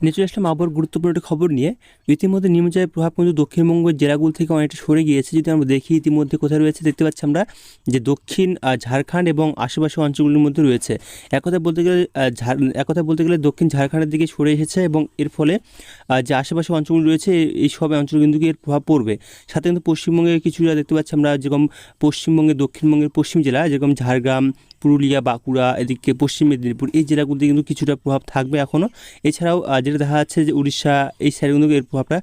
নিচে আসলাম আবার গুরুত্বপূর্ণ একটা খবর নিয়ে ইতিমধ্যে নিম্নচাপের প্রভাব কিন্তু দক্ষিণবঙ্গের জেলাগুলো থেকে অনেকটা সরে গিয়েছে। যদি আমরা দেখি ইতিমধ্যে কোথায় রয়েছে দেখতে পাচ্ছি আমরা যে দক্ষিণ ঝাড়খণ্ড এবং আশেপাশের অঞ্চলগুলির মধ্যে রয়েছে। এক কথায় বলতে গেলে আহ, ঝাড় এক কথায় বলতে গেলে দক্ষিণ ঝাড়খণ্ডের দিকে সরে এসেছে এবং এর ফলে যে আশেপাশে অঞ্চলগুলি রয়েছে এই- সব অঞ্চল কিন্তু এর প্রভাব পড়বে। সাথে কিন্তু পশ্চিমবঙ্গে কিছুটা দেখতে পাচ্ছি আমরা যেরকম পশ্চিমবঙ্গের দক্ষিণবঙ্গের পশ্চিম জেলা যেরকম ঝাড়গ্রাম পুরুলিয়া বাঁকুড়া এদিকে পশ্চিম মেদিনীপুর এই জেলাগুলিতে কিন্তু কিছুটা প্রভাব থাকবে এখনও এছাড়াও আহ, যেটা দেখা যাচ্ছে যে উড়িষ্যা এই সাইডে কিন্তু এর প্রভাবটা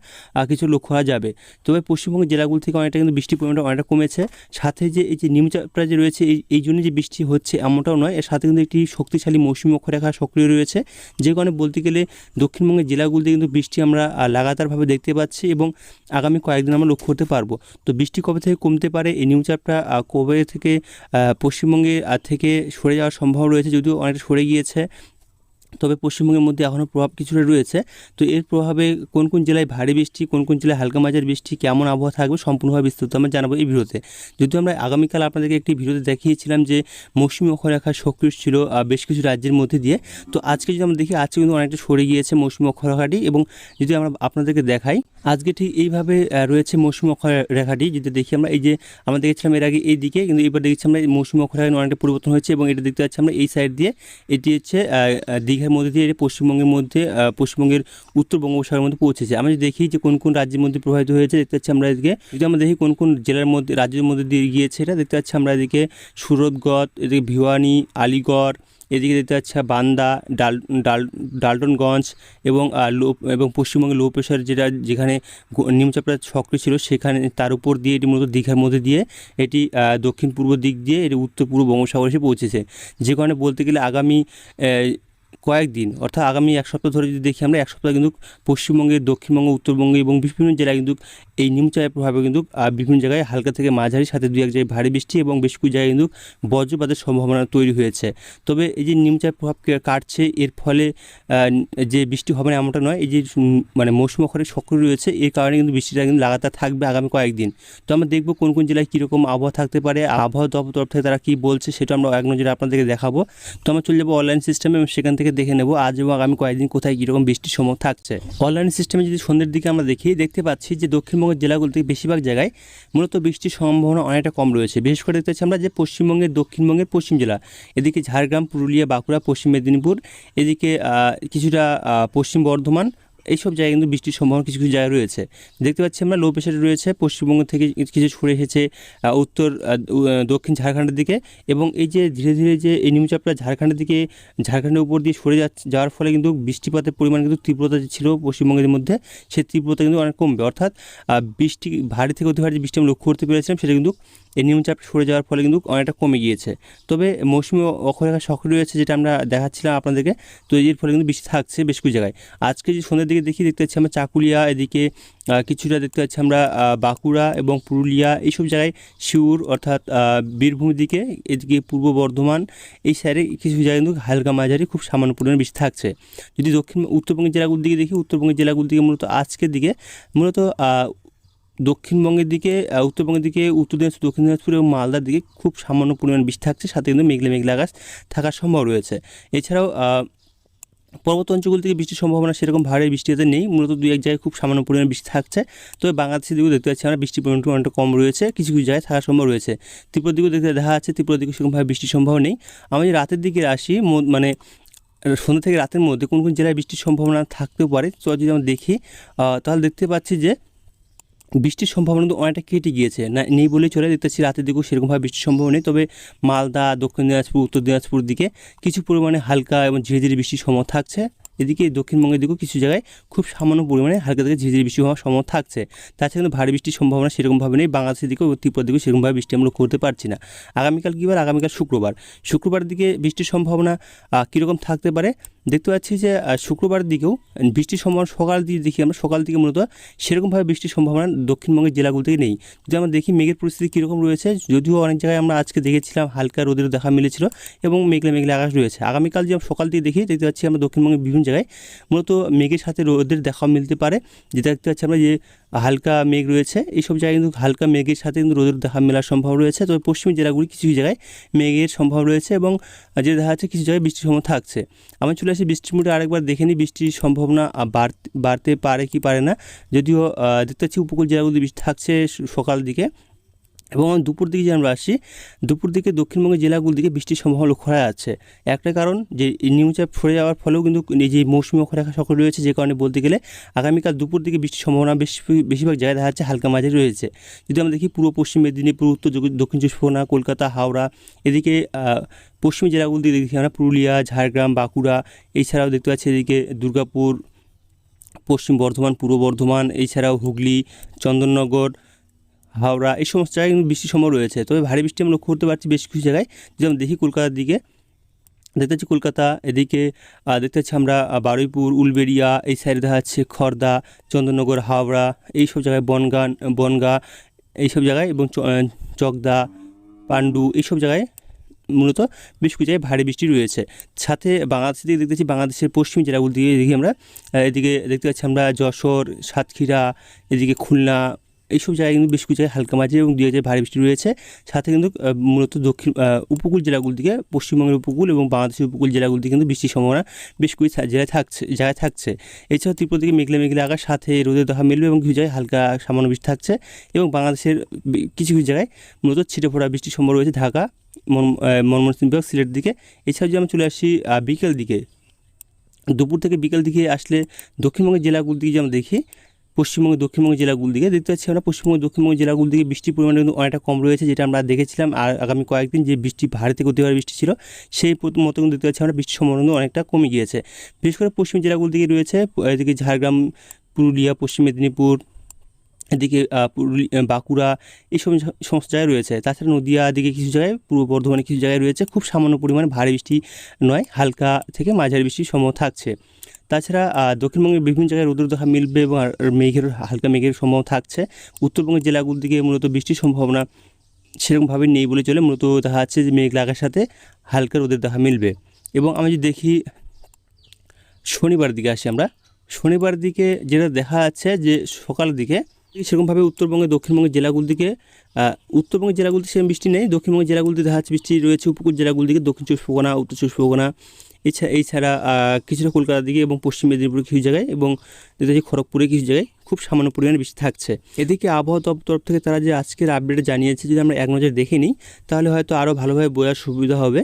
কিছু লক্ষ্য করা যাবে। তবে পশ্চিমবঙ্গের জেলাগুলি থেকে অনেকটা কিন্তু বৃষ্টির পরিমাণটা অনেকটা কমেছে। সাথে যে এই যে নিম্নচাপটা যে রয়েছে এই এই জন্য যে বৃষ্টি হচ্ছে এমনটাও নয় এর সাথে কিন্তু একটি শক্তিশালী মৌসুমী অক্ষরেখা সক্রিয় রয়েছে। যে কারণে বলতে গেলে দক্ষিণবঙ্গের জেলাগুলিতে কিন্তু বৃষ্টি আমরা লাগাতারভাবে দেখতে পাচ্ছি এবং আগামী কয়েকদিন আমরা লক্ষ্য করতে পারব। তো বৃষ্টি কবে থেকে কমতে পারে? এই নিম্নচাপটা আহ, কবে থেকে পশ্চিমবঙ্গে থেকে সরে যাওয়ার সম্ভাবনা রয়েছে যদিও অনেকটা সরে গিয়েছে। তবে পশ্চিমবঙ্গের মধ্যে এখনও প্রভাব কিছুটা রয়েছে। তো এর প্রভাবে কোন কোন জেলায় ভারী বৃষ্টি কোন কোন জেলায় হালকা মাঝারি বৃষ্টি কেমন আবহাওয়া থাকবে সম্পূর্ণভাবে বিস্তারিত আমরা জানাব এই ভিডিওতে। যদিও আমরা আগামীকাল আপনাদেরকে একটি ভিডিওতে দেখিয়েছিলাম যে মৌসুমী অক্ষরেখা সক্রিয় ছিল বেশ কিছু রাজ্যের মধ্যে দিয়ে। তো আজকে যদি আমরা দেখি আজকে কিন্তু অনেকটা সরে গিয়েছে মৌসুমী অক্ষরেখাটি এবং যদি আমরা আপনাদেরকে দেখাই আজকে ঠিক এইভাবে রয়েছে মৌসুমী অক্ষরেখাটি। যদি দেখি আমরা এই যে আমরা দেখেছিলাম এর আগে এই দিকে কিন্তু এবার দেখছি আমরা মৌসুমী অক্ষরেখা অনেকটা পরিবর্তন হয়েছে এবং এটা দেখতে পাচ্ছি আমরা এই সাইড দিয়ে। এটি হচ্ছে আহ, দীঘার মধ্যে দিয়ে পশ্চিমবঙ্গের মধ্যে পশ্চিমবঙ্গের উত্তর বঙ্গোপসাগরের মধ্যে পৌঁছেছে। আমরা যদি দেখি যে কোন কোন রাজ্যের মধ্যে প্রভাবিত হয়েছে, দেখতে পাচ্ছি আমরা এদিকে, যদি আমরা দেখি কোন কোন জেলার মধ্যে, রাজ্যের মধ্যে দিয়ে গিয়েছে এটা, দেখতে পাচ্ছি আমরা এদিকে সুরতগড়, এদিকে ভিওয়ানি, আলিগড়, এদিকে দেখতে পাচ্ছি বান্দা, ডাল ডাল, ডালটনগঞ্জ এবং লো এবং পশ্চিমবঙ্গের লো প্রেশার যেটা, যেখানে নিম্নচাপটা সক্রিয় ছিল, সেখানে তার উপর দিয়ে এটি মূলত দীঘার মধ্যে দিয়ে এটি দক্ষিণ পূর্ব দিক দিয়ে এটি উত্তর পূর্ব বঙ্গোপসাগরে এসে পৌঁছেছে। যে কারণে বলতে গেলে আগামী কয়েকদিন, অর্থাৎ আগামী এক সপ্তাহ ধরে যদি দেখি আমরা, এক সপ্তাহ কিন্তু পশ্চিমবঙ্গের, দক্ষিণবঙ্গ, উত্তরবঙ্গে এবং বিভিন্ন জেলায় কিন্তু এই নিম্নচাপের প্রভাবে কিন্তু বিভিন্ন জায়গায় হালকা থেকে মাঝারি, সাথে দুই এক জায়গায় ভারী বৃষ্টি এবং বেশ কিছু জায়গায় কিন্তু বজ্রপাতের সম্ভাবনা তৈরি হয়েছে। তবে এই যে নিম্নচাপের প্রভাব কাটছে, এর ফলে যে বৃষ্টি হবে না এমনটা নয়, এই যে মানে মৌসুম অক্ষরে সক্রিয় রয়েছে, এর কারণে কিন্তু বৃষ্টিটা কিন্তু লাগাতার থাকবে আগামী কয়েকদিন। তো আমরা দেখব কোন কোন জেলায় কীরকম আবহাওয়া থাকতে পারে, আবহাওয়া দপ্তর তরফ থেকে তারা কী বলছে, সেটা আমরা এক নজরে আপনাদেরকে দেখাবো। তো আমরা চলে যাব অনলাইন সিস্টেমে এবং সেখান থেকে দেখে নেব আজ এবং আগামী কয়েকদিন কোথায় কীরকম বৃষ্টির সময় থাকছে। অনলাইন সিস্টেমে যদি সন্ধ্যের দিকে আমরা দেখি, দেখতে পাচ্ছি যে দক্ষিণবঙ্গের জেলাগুলো থেকে বেশিরভাগ জায়গায় মূলত বৃষ্টির সম্ভাবনা অনেকটা কম রয়েছে। বিশেষ করে দেখতে পাচ্ছি আমরা যে পশ্চিমবঙ্গের, দক্ষিণবঙ্গের পশ্চিম জেলা, এদিকে ঝাড়গ্রাম, পুরুলিয়া, বাঁকুড়া, পশ্চিম মেদিনীপুর, এদিকে কিছুটা পশ্চিম বর্ধমান এইসব জায়গায় কিন্তু বৃষ্টির সম্ভাবনা কিছু কিছু জায়গায় রয়েছে। দেখতে পাচ্ছি আমরা লো প্রেশারে রয়েছে, পশ্চিমবঙ্গ থেকে কিছু সরে এসেছে উত্তর দক্ষিণ ঝাড়খণ্ডের দিকে এবং এই যে ধীরে ধীরে যে এই নিম্নচাপটা ঝাড়খণ্ডের দিকে, ঝাড়খণ্ডের উপর দিয়ে সরে যাচ্ছে, যাওয়ার ফলে কিন্তু বৃষ্টিপাতের পরিমাণ কিন্তু তীব্রতা যে ছিল পশ্চিমবঙ্গের মধ্যে, সেই তীব্রতা কিন্তু অনেক কমবে। অর্থাৎ বৃষ্টি, ভারী থেকে অতি ভারী যে বৃষ্টি আমরা লক্ষ্য করতে পেরেছিলাম, সেটা কিন্তু এই নিম্নচাপ সরে যাওয়ার ফলে কিন্তু অনেকটা কমে গিয়েছে। তবে মৌসুমি অক্ষরেখা সক্রিয় রয়েছে যেটা আমরা দেখাচ্ছিলাম আপনাদেরকে, তো এর ফলে কিন্তু বৃষ্টি থাকছে বেশ কিছু জায়গায়। আজকে যে সন্ধ্যের দিকে দেখি দেখতে পাচ্ছি আমরা চাকুলিয়া এদিকে কিছুটা দেখতে পাচ্ছি আমরা বাঁকুড়া এবং পুরুলিয়া এইসব জায়গায় শিউর অর্থাৎ আহ, বীরভূমের দিকে এদিকে পূর্ব বর্ধমান এই সাইডে কিছু জায়গায় কিন্তু হালকা মাঝারি খুব সামান্য পরিমাণে বৃষ্টি থাকছে। যদি দক্ষিণ উত্তরবঙ্গের জেলাগুলোর দিকে দেখি উত্তরবঙ্গের জেলাগুলোর দিকে মূলত আজকের দিকে মূলত দক্ষিণবঙ্গের দিকে উত্তরবঙ্গের দিকে উত্তর দিনাজপুর দক্ষিণ দিনাজপুর এবং মালদার দিকে খুব সামান্য পরিমাণ বৃষ্টি থাকছে সাথে কিন্তু মেঘলা মেঘলা আকাশ থাকার সম্ভব রয়েছে। এছাড়াও পর্বত অঞ্চলগুলি থেকে বৃষ্টির সম্ভাবনা সেরকম ভারী বৃষ্টি এতে নেই। মূলত দুই এক জায়গায় খুব সামান্য পরিমাণে বৃষ্টি থাকছে। তবে বাংলাদেশের দিকেও দেখতে পাচ্ছি আমরা বৃষ্টির পরিমাণটা অনেকটা কম রয়েছে। কিছু কিছু জায়গায় থাকার সম্ভব রয়েছে। ত্রিপুরার দিকেও দেখতে দেখা যাচ্ছে, ত্রিপুরার দিকে সেরকমভাবে বৃষ্টির সম্ভাবনা নেই। আমি রাতের দিকে আসি মানে সন্ধ্যা থেকে রাতের মধ্যে কোন কোন জেলায় বৃষ্টির সম্ভাবনা থাকতেও পারে, তো যদি আমরা দেখি তাহলে দেখতে পাচ্ছি যে বৃষ্টির সম্ভাবনা কিন্তু অনেকটা কেটে গিয়েছে। না, নেই বলেই চলে দেখতেছি রাতের দিকেও সেরকমভাবে বৃষ্টির সম্ভাবনা নেই। তবে মালদা, দক্ষিণ দিনাজপুর, উত্তর দিনাজপুর দিকে কিছু পরিমাণে হালকা এবং ধীরে ধীরে বৃষ্টির সম্ভাবনা থাকছে। এদিকে দক্ষিণবঙ্গের দিকেও কিছু জায়গায় খুব সামান্য পরিমাণে হালকা থেকে ঝিঝিরি বৃষ্টি হওয়ার সম্ভাবনা থাকছে। তাছাড়া কিন্তু ভারী বৃষ্টির সম্ভাবনা সেরকমভাবে নেই। বাংলাদেশের দিকেও ত্রিপুরার দিকেও সেরকমভাবে বৃষ্টি আমরা করতে পারছি না। আগামীকাল কী বার? আগামীকাল শুক্রবার। শুক্রবার দিকে বৃষ্টির সম্ভাবনা কীরকম থাকতে পারে? দেখতে পাচ্ছি যে আহ, শুক্রবারের দিকেও বৃষ্টির সম্ভাবনা সকাল দিকে দেখি আমরা সকাল দিকে মূলত সেরকমভাবে বৃষ্টির সম্ভাবনা দক্ষিণবঙ্গের জেলাগুলো থেকে নেই। যদি আমরা দেখি মেঘের পরিস্থিতি কীরকম রয়েছে যদিও অনেক জায়গায় আমরা আজকে দেখেছিলাম হালকা রোদের দেখা মিলেছিল এবং মেঘলা মেঘলা আকাশ রয়েছে। আগামীকাল যে সকাল দিকে দেখি দেখতে পাচ্ছি আমরা দক্ষিণবঙ্গের বিভিন্ন জায়গায় মূলত মেঘের সাথে রোদের দেখা মিলতে পারে। যেটা দেখতে পাচ্ছি আমরা যে হালকা মেঘ রয়েছে। এইসব জায়গায় কিন্তু হালকা মেঘের সাথে কিন্তু রোদের দেখা মেলার সম্ভব রয়েছে। তবে পশ্চিমী জেলাগুলি কিছু জায়গায় মেঘের সম্ভব রয়েছে এবং যে দেখা যাচ্ছে কিছু জায়গায় বৃষ্টির সম্ভাবনা থাকছে। আমি চলে আসি বৃষ্টির মুঠে আরেকবার দেখে নিই বৃষ্টির সম্ভাবনা বাড়তে পারে কি পারে না। যদিও দেখতে পাচ্ছি উপকূল জেলাগুলি বৃষ্টি থাকছে সকাল দিকে। এবং দুপুর দিকে যে আমরা আসি দুপুর দিকে দক্ষিণবঙ্গের জেলাগুলোর দিকে বৃষ্টির সম্ভাবনা লক্ষ্য করা যাচ্ছে। একটা কারণ যে নিম্নচাপ সরে যাওয়ার ফলেও কিন্তু এই যে মৌসুমী অক্ষরেখা সকল রয়েছে, যে কারণে বলতে গেলে আগামীকাল দুপুর দিকে বৃষ্টির সম্ভাবনা বেশ বেশিরভাগ জায়গায় দেখা যাচ্ছে হালকা মাঝে রয়েছে। যদি আমরা দেখি পূর্ব পশ্চিম মেদিনীপুর উত্তর দক্ষিণ- চব্বিশ পরগনা, কলকাতা, হাওড়া, এদিকে পশ্চিমী জেলাগুলো দিয়ে দেখি আমরা পুরুলিয়া, ঝাড়গ্রাম, বাঁকুড়া, এছাড়াও দেখতে পাচ্ছি এদিকে দুর্গাপুর, পশ্চিম বর্ধমান, পূর্ব বর্ধমান, এছাড়াও হুগলি, চন্দননগর হাওড়া, এই সমস্ত জায়গায় কিন্তু বৃষ্টির সম্ভব রয়েছে। তবে ভারী বৃষ্টি আমরা লক্ষ্য করতে পারছি বেশ কিছু জায়গায়। যেমন দেখি কলকাতার দিকে। দেখতে পাচ্ছি কলকাতা, এদিকে দেখতে পাচ্ছি আমরা বারুইপুর, উলবেড়িয়া, এই সাইডে দেখা যাচ্ছে খর্দা, চন্দননগর, হাওড়া এইসব জায়গায় বনগাঁ বনগা এইসব জায়গায় এবং চকদা, পাণ্ডু এইসব জায়গায় মূলত বেশ কিছু জায়গায় ভারী বৃষ্টি রয়েছে। সাথে বাংলাদেশের দিকে দেখতেছি বাংলাদেশের পশ্চিম জেলাগুলো দিকে দেখি আমরা এদিকে দেখতে পাচ্ছি আমরা যশোর, সাতক্ষীরা, এদিকে খুলনা এইসব জায়গায় কিন্তু বেশ কিছু জায়গায় হালকা মাঝে এবং দুই জায়গায় ভারী বৃষ্টি রয়েছে। সাথে কিন্তু মূলত দক্ষিণ উপকূল জেলাগুলো দিকে পশ্চিমবঙ্গের উপকূল এবং বাংলাদেশের উপকূল জেলাগুলো দিকে কিন্তু বৃষ্টির সম্ভাবনা বেশ কিছু জায়গায় থাকছে জায়গায় থাকছে। এছাড়াও ত্রিপুরা থেকে মেঘলা মেঘলা আকাশ সাথে রোদের দেখা মিলবে এবং কিছু জায়গায় হালকা সামান্য বৃষ্টি থাকছে এবং বাংলাদেশের কিছু কিছু জায়গায় মূলত ছিটে ফোড়া বৃষ্টির সম্ভাবনা রয়েছে ঢাকা মন- আহ, ময়মনসিংহ বিভাগ সিলেট দিকে। এছাড়াও যদি আমরা চলে আসি বিকেল দিকে দুপুর থেকে বিকেল দিকে আসলে দক্ষিণবঙ্গের জেলাগুলো দিকে যে আমরা দেখি পশ্চিমবঙ্গের দক্ষিণবঙ্গের জেলাগুলো দিকে। দেখতে পাচ্ছি আমরা পশ্চিমবঙ্গের দক্ষিণবঙ্গ জেলাগুলো দিকে বৃষ্টির পরিমাণ কিন্তু অনেকটা কম রয়েছে, যেটা আমরা দেখেছিলাম আর আগামী কয়েকদিন যে বৃষ্টি ভারী থেকে অতিবার বৃষ্টি ছিল, সেই মতো কিন্তু দেখতে পাচ্ছি আমরা বৃষ্টির সম্ভাবনা অনেকটা কমে গিয়েছে। বিশেষ করে পশ্চিম জেলাগুলো দিকে রয়েছে এদিকে ঝাড়গ্রাম, পুরুলিয়া, পশ্চিম মেদিনীপুর, এদিকে বাঁকুড়া এই সব সমস্ত জায়গায় রয়েছে। তাছাড়া নদিয়া দিকে কিছু জায়গায়, পূর্ব বর্ধমানে কিছু জায়গায় রয়েছে, খুব সামান্য পরিমাণে ভারী বৃষ্টি নয়, হালকা থেকে মাঝারি বৃষ্টির সম্ভব থাকছে। তাছাড়া দক্ষিণবঙ্গের বিভিন্ন জায়গায় রোদের দেখা মিলবে এবং মেঘের হালকা মেঘের সম্ভাবনা থাকছে। উত্তরবঙ্গের জেলাগুলোর দিকে মূলত বৃষ্টির সম্ভাবনা সেরকমভাবে নেই বলে চলে। মূলত দেখা যাচ্ছে যে মেঘ লাগার সাথে হালকা রোদের দেখা মিলবে। এবং আমি যদি দেখি শনিবার দিকে আসি আমরা। শনিবার দিকে যেটা দেখা যাচ্ছে যে সকাল দিকে সেরকমভাবে উত্তরবঙ্গে দক্ষিণবঙ্গের জেলাগুলোর দিকে আহ, উত্তরবঙ্গের জেলাগুলিতে সেরকম বৃষ্টি নেই। দক্ষিণবঙ্গের জেলাগুলিতে দেখা যাচ্ছে বৃষ্টি রয়েছে। উপকূল জেলাগুলির দিকে দক্ষিণ চব্বিশ পরগনা উত্তর চব্বিশ পরগনা এছাড়া এছাড়া কিছুটা কলকাতার দিকে এবং পশ্চিম মেদিনীপুরে কিছু জায়গায় এবং পাচ্ছি খড়গপুরে কিছু জায়গায়। খুব সামান্য পরিমাণে বেশি থাকছে। এদিকে আবহাওয়া দপ্তর থেকে তারা যে আজকের আপডেট জানিয়েছে, যদি আমরা এক নজর দেখে নিই, তাহলে হয়তো আরও ভালোভাবে বোঝার সুবিধা হবে।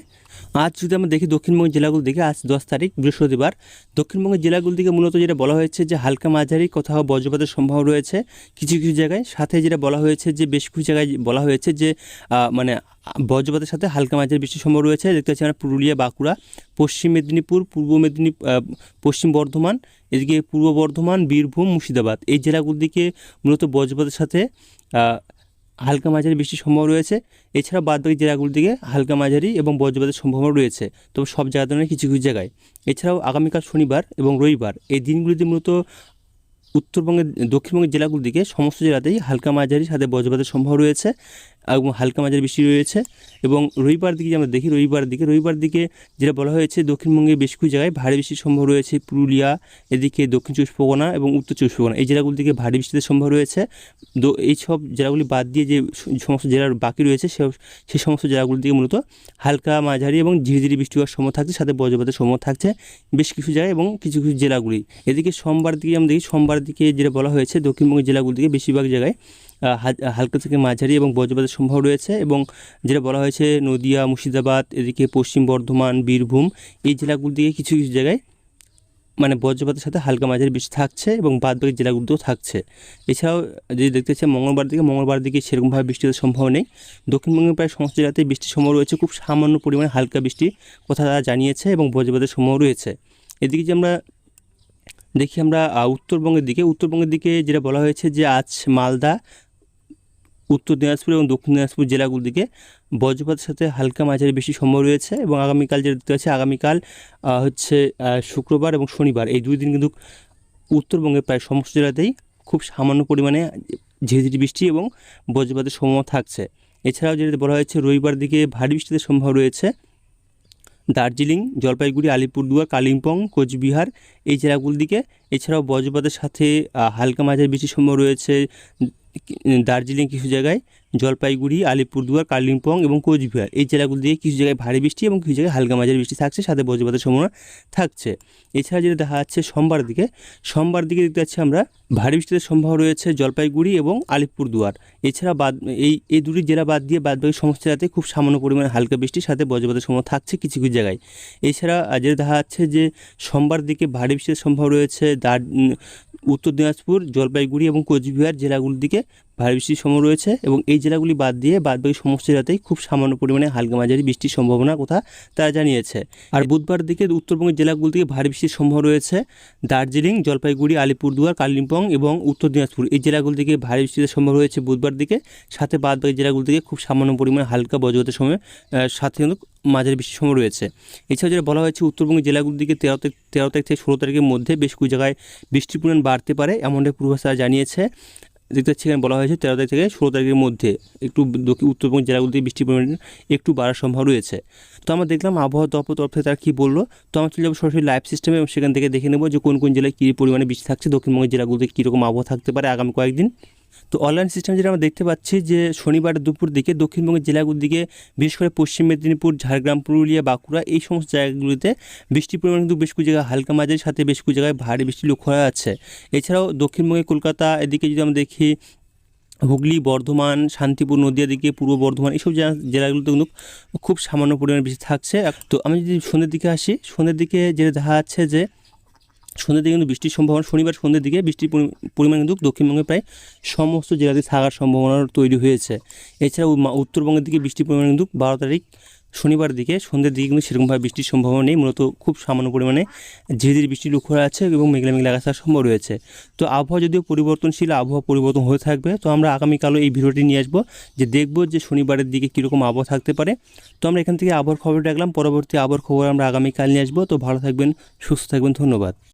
আজ যদি আমরা দেখি দক্ষিণবঙ্গ জেলাগুলো দেখে আজ দশ তারিখ, বৃহস্পতিবার, দক্ষিণবঙ্গের জেলাগুলো দিকে মূলত যেটা বলা হয়েছে যে হালকা মাঝারি, কোথাও বজ্রপাতের সম্ভাবনা রয়েছে কিছু কিছু জায়গায়। সাথে যেটা বলা হয়েছে যে বেশ কিছু জায়গায় বলা হয়েছে যে মানে বজ্রপাতের সাথে হালকা মাঝারি বৃষ্টির সম্ভাবনা রয়েছে। দেখতে পাচ্ছি আমরা পুরুলিয়া, বাঁকুড়া, পশ্চিম মেদিনীপুর, পূর্ব মেদিনীপুর পশ্চিম বর্ধমান এদিকে পূর্ব বর্ধমান, বীরভূম, মুর্শিদাবাদ। এই জেলাগুলোর দিকে মূলত বজ্রপাতের সাথে হালকা মাঝারি বৃষ্টির সম্ভাবনা রয়েছে। এছাড়া বাদবাকি জেলাগুলোর দিকে হালকা মাঝারি এবং বজ্রপাতের সম্ভাবনা রয়েছে। তবে সব জায়গাতে নয় কিছু কিছু জায়গায়। এছাড়াও আগামীকাল শনিবার এবং রবিবার এই দিনগুলিতে মূলত উত্তরবঙ্গের দক্ষিণবঙ্গের জেলাগুলোর দিকে সমস্ত জেলাতেই হালকা মাঝারি সাথে বজ্রপাতের সম্ভাবনা রয়েছে। এবং হালকা মাঝারি বৃষ্টি রয়েছে এবং রবিবার দিকে আমরা দেখি, রবিবার দিকে রবিবার দিকে যেটা বলা হয়েছে, দক্ষিণবঙ্গে বেশ কিছু জায়গায় ভারী বৃষ্টির সম্ভব রয়েছে। পুরুলিয়া, এদিকে দক্ষিণ চব্বিশ পরগনা এবং উত্তর চব্বিশ পরগনা। এই জেলাগুলো দিকে ভারী বৃষ্টিতে সম্ভব রয়েছে। এই সব জেলাগুলি বাদ দিয়ে যে সমস্ত জেলার বাকি রয়েছে, সে সেই সমস্ত জেলাগুলি দিকে মূলত হালকা মাঝারি এবং ঝিরিঝিরি বৃষ্টি হওয়ার সম্ভব থাকছে, সাথে বজ্রপাতের সম্ভব থাকছে বেশ কিছু জায়গায় এবং কিছু কিছু জেলাগুলি। এদিকে সোমবার দিকে আমরা দেখি, সোমবার দিকে যেটা বলা হয়েছে, দক্ষিণবঙ্গের জেলাগুলি দিকে বেশিরভাগ জায়গায় হালকা থেকে মাঝারি এবং বজ্রপাতের সম্ভব রয়েছে এবং যেটা বলা হয়েছে নদিয়া, মুর্শিদাবাদ, এদিকে পশ্চিম বর্ধমান, বীরভূম, এই জেলাগুলির দিকে কিছু কিছু জায়গায় মানে বজ্রপাতের সাথে হালকা মাঝারি বৃষ্টি থাকছে এবং বাদ বাকি জেলাগুলোতেও থাকছে। এছাড়াও যদি দেখতে চাই মঙ্গলবার দিকে মঙ্গলবার দিকে সেরকমভাবে বৃষ্টি হওয়ার সম্ভব নেই। দক্ষিণবঙ্গের প্রায় সমস্ত জেলাতেই বৃষ্টির সম্ভব রয়েছে। খুব সামান্য পরিমাণে হালকা বৃষ্টি কথা তারা জানিয়েছে এবং বজ্রপাতের সম্ভব রয়েছে। এদিকে যে আমরা দেখি আমরা উত্তরবঙ্গের দিকে উত্তরবঙ্গের দিকে যেটা বলা হয়েছে যে আজ মালদা উত্তর দিনাজপুর এবং দক্ষিণ দিনাজপুর জেলাগুলোর দিকে বজ্রপাতের সাথে হালকা মাঝারি বেশি সম্ভব রয়েছে এবং আগামীকাল যেটা দেখতে পাচ্ছি, আগামীকাল হচ্ছে শুক্রবার এবং শনিবার। এই দুই দিন কিন্তু উত্তরবঙ্গের প্রায় সমস্ত জেলাতেই খুব সামান্য পরিমাণে ঝিরিঝিরি বৃষ্টি এবং বজ্রপাতের সম্ভাবনা থাকছে। এছাড়াও যেটা বলা হয়েছে, রবিবার দিকে ভারী বৃষ্টিতে সম্ভব রয়েছে দার্জিলিং, জলপাইগুড়ি, আলিপুরদুয়ার, কালিম্পং, কোচবিহার এই জেলাগুলোর দিকে। এছাড়াও বজ্রপাতের সাথে হালকা মাঝারি বৃষ্টির সম্ভব রয়েছে দার্জিলিং কিছু জায়গায়, জলপাইগুড়ি, আলিপুরদুয়ার, কালিম্পং এবং কোচবিহার। এই জেলাগুলো দিয়ে কিছু জায়গায় ভারী বৃষ্টি এবং কিছু জায়গায় হালকা মাঝারি বৃষ্টি থাকছে, সাথে বজ্রপাতের সম্ভাবনা থাকছে। এছাড়া যেটা দেখা যাচ্ছে সোমবার দিকে সোমবার দিকে দেখতে পাচ্ছি আমরা ভারী বৃষ্টিতে সম্ভাবনা রয়েছে জলপাইগুড়ি এবং আলিপুরদুয়ার। এছাড়া বাদ, এই এই দুটি জেলা বাদ দিয়ে বাদ বাকি সমস্ত জেলাতে খুব সামান্য পরিমাণে হালকা বৃষ্টির সাথে বজ্রপাতের সম্ভাবনা থাকছে কিছু কিছু জায়গায়। এছাড়া যেটা দেখা যাচ্ছে যে সোমবার দিকে ভারী বৃষ্টির সম্ভাবনা রয়েছে দার উত্তর দিনাজপুর জলপাইগুড়ি এবং কোচবিহার জেলাগুলির দিকে ভারী বৃষ্টির সম্ভাবনা রয়েছে এবং এই জেলাগুলি বাদ দিয়ে বাদ বাকি সমস্ত জেলাতেই খুব সামান্য পরিমাণে হালকা মাঝারি বৃষ্টির সম্ভাবনার কথা তারা জানিয়েছে। আর বুধবার দিকে উত্তরবঙ্গের জেলাগুলি থেকে ভারী বৃষ্টির সম্ভাবনা রয়েছে। দার্জিলিং জলপাইগুড়ি আলিপুরদুয়ার কালিম্পং এবং উত্তর দিনাজপুর এই জেলাগুলি থেকে ভারী বৃষ্টির সম্ভাবনা রয়েছে বুধবার দিকে। সাথে বাদ বাকি জেলাগুলি থেকে খুব সামান্য পরিমাণে হালকা বজ্রপাতের সময় সাথে কিন্তু মাঝারি বৃষ্টির সময় রয়েছে। এছাড়াও যেটা বলা হয়েছে উত্তরবঙ্গের জেলাগুলির দিকে তেরো তারিখ তেরো তারিখ থেকে ষোলো তারিখের মধ্যে বেশ কিছু জায়গায় বৃষ্টির পরিমাণ বাড়তে পারে, এমনটাই পূর্বাভাস তারা জানিয়েছে। দেখতে পাচ্ছি এখানে বলা হয়েছে, তেরো তারিখ থেকে ষোলো তারিখের মধ্যে একটু দক্ষিণ উত্তরবঙ্গ জেলাগুলিতে বৃষ্টির পরিমাণ একটু বাড়ার সম্ভাবনা রয়েছে। তো আমরা দেখলাম আবহাওয়া দপ্তর তরফ থেকে তারা কী বলল? তো আমরা চলে যাব সরাসরি লাইভ সিস্টেমে এবং সেখান থেকে দেখে নেব যে কোন কোন জেলায় কী পরিমাণে বৃষ্টি থাকছে, দক্ষিণবঙ্গের জেলাগুলিতে কীরকম আবহাওয়া থাকতে পারে আগামী কয়েকদিন। তো অনলাইন সিস্টেম যেটা আমরা দেখতে পাচ্ছি যে শনিবার দুপুর দিকে দক্ষিণবঙ্গের জেলাগুলির দিকে, বিশেষ করে পশ্চিম মেদিনীপুর, ঝাড়গ্রাম, পুরুলিয়া, বাঁকুড়া এই সমস্ত জায়গাগুলিতে বৃষ্টির পরিমাণ কিন্তু বেশ কিছু জায়গায় হালকা মাঝারি, সাথে বেশ কিছু জায়গায় ভারী বৃষ্টি লক্ষ্য করা যাচ্ছে। এছাড়াও দক্ষিণবঙ্গে কলকাতা, এদিকে যদি আমরা দেখি, হুগলি, বর্ধমান, শান্তিপুর, নদিয়া দিকে, পূর্ব বর্ধমান এইসব জেলা, জেলাগুলোতে কিন্তু খুব সামান্য পরিমাণে বৃষ্টি থাকছে। তো আমি যদি সন্ধ্যের দিকে আসি, সন্ধ্যের দিকে যেটা দেখা যাচ্ছে যে সন্ধ্যের দিকে কিন্তু বৃষ্টির সম্ভাবনা, শনিবার সন্ধ্যের দিকে বৃষ্টির পরিমাণ কিন্তু দক্ষিণবঙ্গে প্রায় সমস্ত জেলাতে থাকার সম্ভাবনা তৈরি হয়েছে। এছাড়াও মা- উত্তরবঙ্গের দিকে বৃষ্টির পরিমাণ কিন্তু বারো তারিখ শনিবার দিকে, সন্ধ্যের দিকে কিন্তু সেরকমভাবে বৃষ্টির সম্ভাবনা নেই, মূলত খুব সামান্য পরিমাণে ধীরে ধীরে বৃষ্টি লক্ষ্য যাচ্ছে এবং মেঘলা মেঘলা আকাশ সম্ভব রয়েছে। তো আবহাওয়া যদিও পরিবর্তনশীল, আবহাওয়া পরিবর্তন হয়ে থাকবে, তো আমরা আগামীকালও এই ভিডিওটি নিয়ে আসব, যে দেখব যে শনিবারের দিকে কীরকম আবহাওয়া থাকতে পারে। তো আমরা এখান থেকে আবহাওয়ার খবর রাখলাম, পরবর্তী আবহাওয়ার খবর আমরা আগামীকাল নিয়ে আসব, তো ভালো থাকবেন, সুস্থ থাকবেন, ধন্যবাদ।